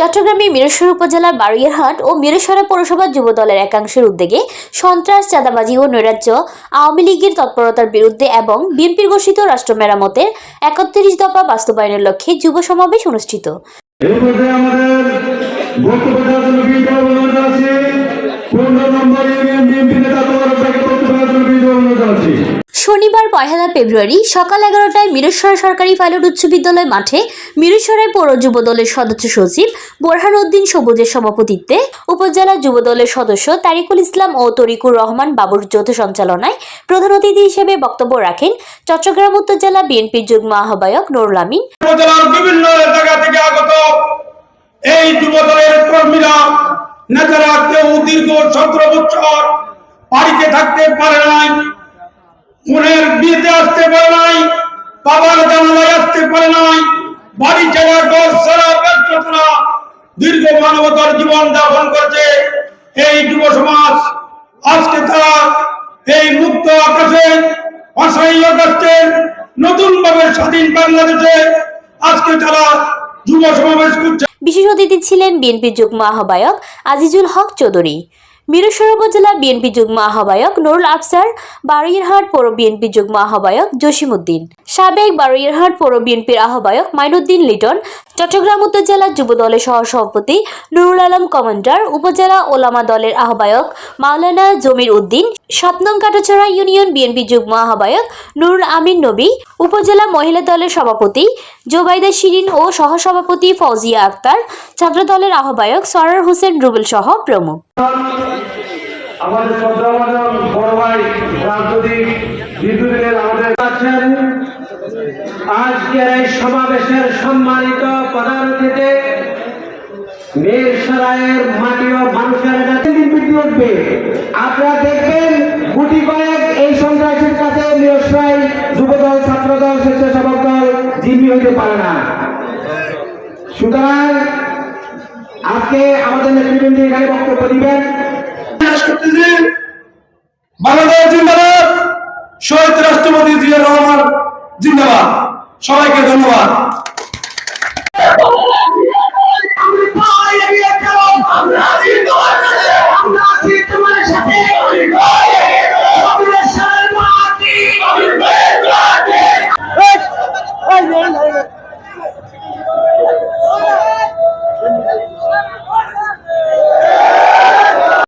চট্টগ্রামে মিরেশ্বর উপজেলার বারুইয়ারহাট ও মিরেশ্বরা পৌরসভা যুব দলের একাংশের উদ্যোগে সন্ত্রাস, চাঁদাবাজি ও নৈরাজ্য, আওয়ামী লীগের তৎপরতার বিরুদ্ধে এবং বিএনপির ঘোষিত রাষ্ট্র মেরামতের একত্রিশ দফা বাস্তবায়নের লক্ষ্যে যুব সমাবেশ অনুষ্ঠিত। শনিবার, পয়লা ফেব্রুয়ারি সকাল এগারোটায় মিরেশ্বর সরকারি পাইলট উচ্চ বিদ্যালয় মাঠে মিরেশ্বরের পৌর যুব দলের সদস্য সচিব বোরহান উদ্দিন সবুজের সভাপতিত্বে উপজেলা যুব দলের সদস্য তারিকুল ইসলাম ও তরিকুর রহমান বাবুর যৌথ সঞ্চালনায় প্রধান অতিথি হিসেবে বক্তব্য রাখেন চট্টগ্রাম উত্তর জেলা বিএনপির যুগ্ম আহ্বায়ক নুরুল আমিন। নেতারা কেউ দীর্ঘ বছর বাড়িতে থাকতে পারে নাই। মনের বিয়েতে আসতে পারে নাই, বাবার জানালায় আসতে পারে নাই, বাড়ি ছাড়া ঘর ছাড়া ব্যস্ততা দীর্ঘ মানবতার জীবন যাপন করছে এই যুব সমাজ। আজকে তারা এই মুক্ত আকাশে, অসহায় আগস্টের নতুন ভাবে স্বাধীন বাংলাদেশে আজকে তারা যুব সমাবেশ করছে। বিশেষ অতিথি ছিলেন বিএনপি যুগ্ম আহ্বায়ক আজিজুল হক চৌধুরী। মিরসর উপজেলা বিএনপি যুগ্ম আহ্বায়ক নুরুল আফসার, বারুইরহাট পৌর বিএনপি যুগ্ম আহ্বায়ক জসিমউদ্দিন, সাবেক বারুইরহাট পৌর বিএনপির আহ্বায়ক মাইনুদ্দিন লিটন, চট্টগ্রাম উত্তর জেলা যুব দলের সহসভাপতি নুরুল আলম কমান্ডার, উপজেলা ওলামা দলের আহ্বায়ক মাওলানা জমির উদ্দিন সপ্তম কাটাছড়া ইউনিয়ন বিএনপি যুগ্ম আহ্বায়ক নুরুল আমিন নবী, উপজেলা মহিলা দলের সভাপতি জোবাইদা শিরিন ও সহসভাপতি ফৌজিয়া আক্তার ছাত্র দলের আহ্বায়ক সরার হোসেন রুবেল সহ প্রমুখ। আজকের এই সমাবেশের সম্মানিত প্রধান অতিথি মিরসরাইয়ের মাটি ও মানুষের আপনারা দেখবেন জিম্মি হইতে পারে না। সুতরাং আজকে আমাদের নেতৃবৃন্দ এখানে বক্তব্য দিবেন। বাংলাদেশ জিন্দাবাদ শহীদ রাষ্ট্রপতি জিয়া রহমান জিন্দাবাদ। সবাইকে ধন্যবাদ। Hey,